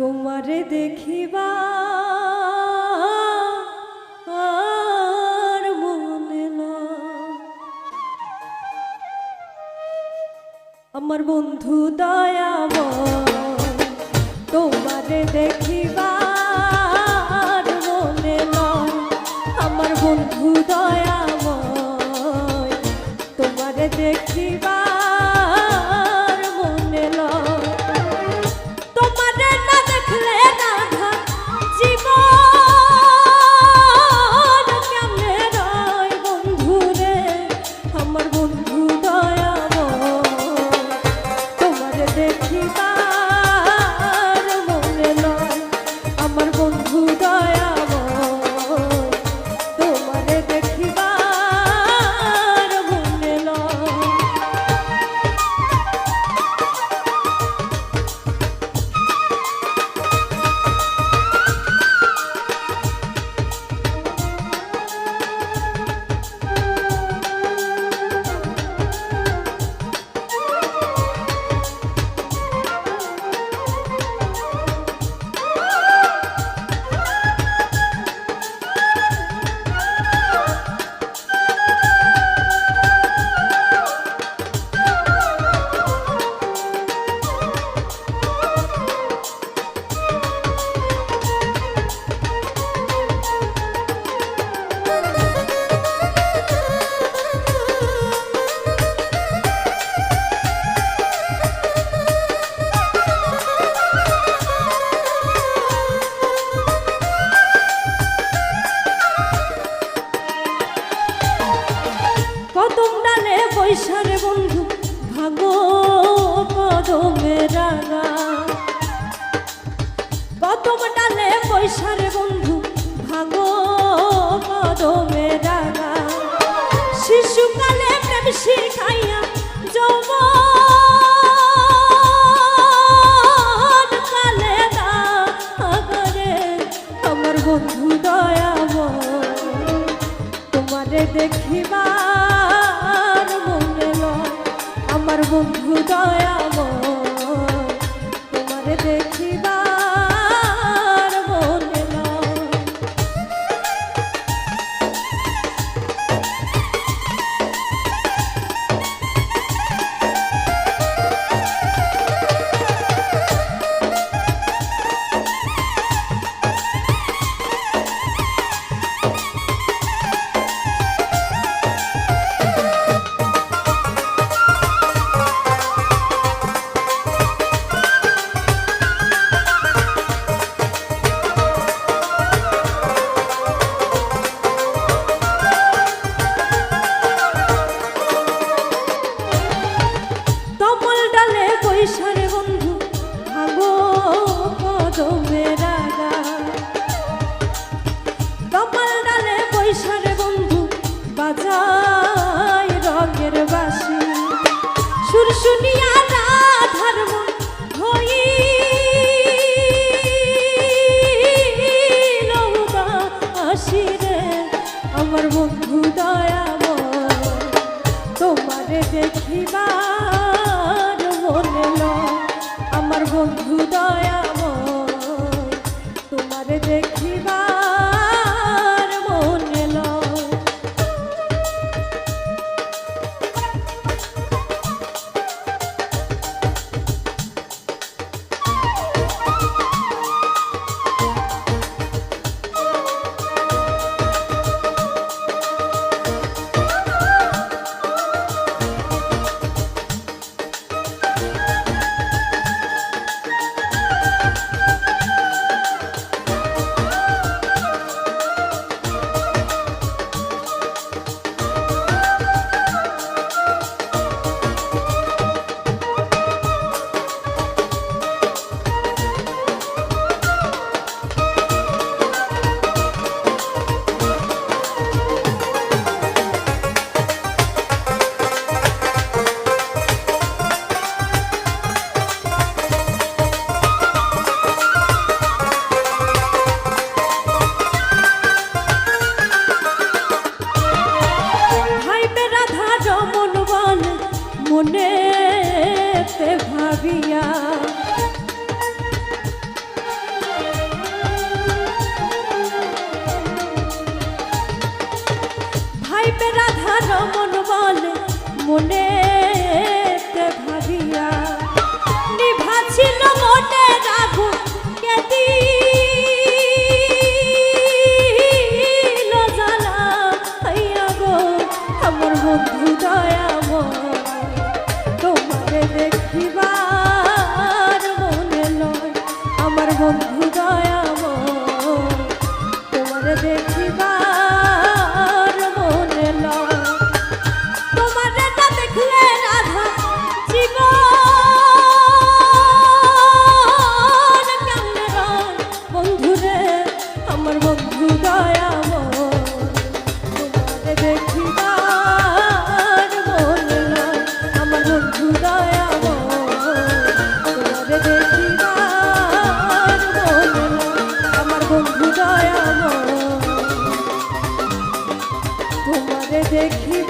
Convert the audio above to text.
তোমারে দেখিবা আমার বন্ধু দয়াব তোমারে দেখিবা পয়সার বন্ধু, ভাগো কদমে ডাঙা শিশুকালে প্রেম শিখাইয়া দেখিবার মনে আমার বন্ধু দয়াব তোমারে দেখিবা দেখিবার বলল আমার বন্ধু দয়া তোমার দেখি সে ভাবিয়া ভাইবে রাধার মন বলে মনে আমার বন্ধু দয়াব দেখিবা আমার বন্ধু দয়াব দেখিবা আমার বন্ধু দয়াব তোমারে দেখিবা